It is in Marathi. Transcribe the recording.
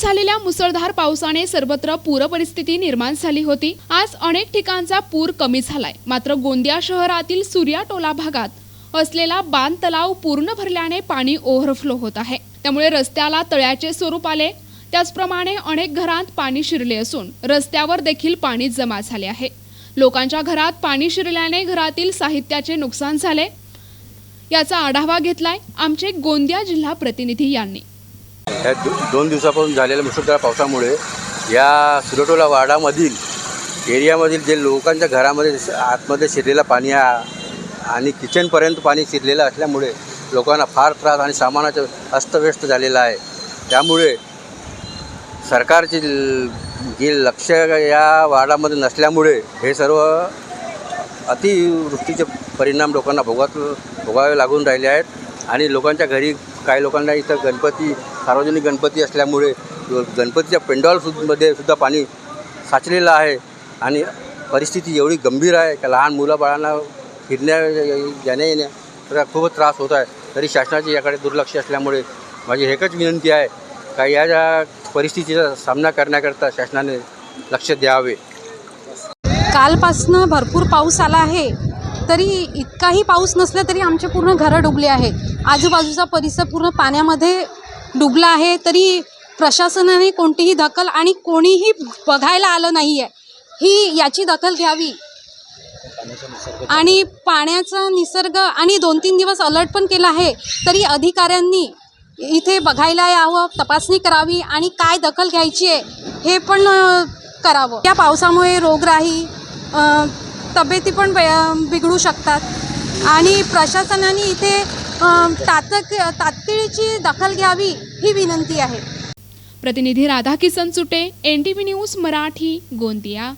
झालेल्या मुसळधार पावसाने सर्वत्र पूर परिस्थिती निर्माण झाली होती. आज अनेक ठिकाणचा पूर कमी झालाय. मात्र गोंदिया शहरातील सूर्या टोला भागात असलेला बांध तलाव पूर्ण भरल्याने पाणी ओव्हरफ्लो होत आहे. त्यामुळे रस्त्याला तळ्याचे स्वरूप आले. त्याचप्रमाणे अनेक घरांत पाणी शिरले असून रस्त्यावर देखील पाणी जमा झाले आहे. लोकांच्या घरात पाणी शिरल्याने घरातील साहित्याचे नुकसान झाले. याचा आढावा घेतलाय आमचे गोंदिया जिल्हा प्रतिनिधी यांनी. या दो दोन दिवसापासून झालेल्या मुसळधार पावसामुळे या सुरटोला वाडामधील एरियामधील जे लोकांच्या घरामध्ये आतमध्ये शिरलेलं पाणी आहे आणि किचनपर्यंत पाणी शिरलेलं असल्यामुळे लोकांना फार त्रास आणि सामानाचं अस्तव्यस्त झालेलं आहे. त्यामुळे सरकारचे जे लक्ष या वाडामध्ये नसल्यामुळे हे सर्व अतिवृष्टीचे परिणाम लोकांना भोगात भोगावे लागून राहिले आहेत आणि लोकांच्या घरी काही लोकांना इथं गणपती सार्वजनिक गणपती असल्यामुळे गणपतीच्या पेंडॉलमध्ये सुद्धा पाणी साचलेलं आहे आणि परिस्थिती एवढी गंभीर आहे का लहान मुलं बाळांना फिरण्या जाण्या येण्या तर खूपच त्रास होत आहे. तरी शासनाचे याकडे दुर्लक्ष असल्यामुळे माझी एकच विनंती आहे का या ज्या परिस्थितीचा सामना करण्याकरता शासनाने लक्ष द्यावे. कालपासनं भरपूर पाऊस आला आहे. तरी इतकाही पाऊस नसला तरी आमचे पूर्ण घरं डुबले आहेत. आजूबाजूचा परिसर पूर्ण पाण्यामध्ये डुबला आहे तरी प्रशासनाने कोणतीही दखल आणि कोणीही बघायला आलं नाही आहे ही याची दखल घ्यावी. आणि पाण्याचा निसर्ग आणि दोन तीन दिवस अलर्ट पण केला आहे तरी अधिकाऱ्यांनी इथे बघायला यावं तपासणी करावी आणि काय दखल घ्यायची आहे हे पण करावं. या पावसामुळे रोगराई तब्येती पण बे- बिघडू शकतात. आणि प्रशासनाने इथे तातक तातडीची दखल घ्यावी ही विनंती आहे. प्रतिनिधी Radhakisan Sute N T V news Marathi Gondia.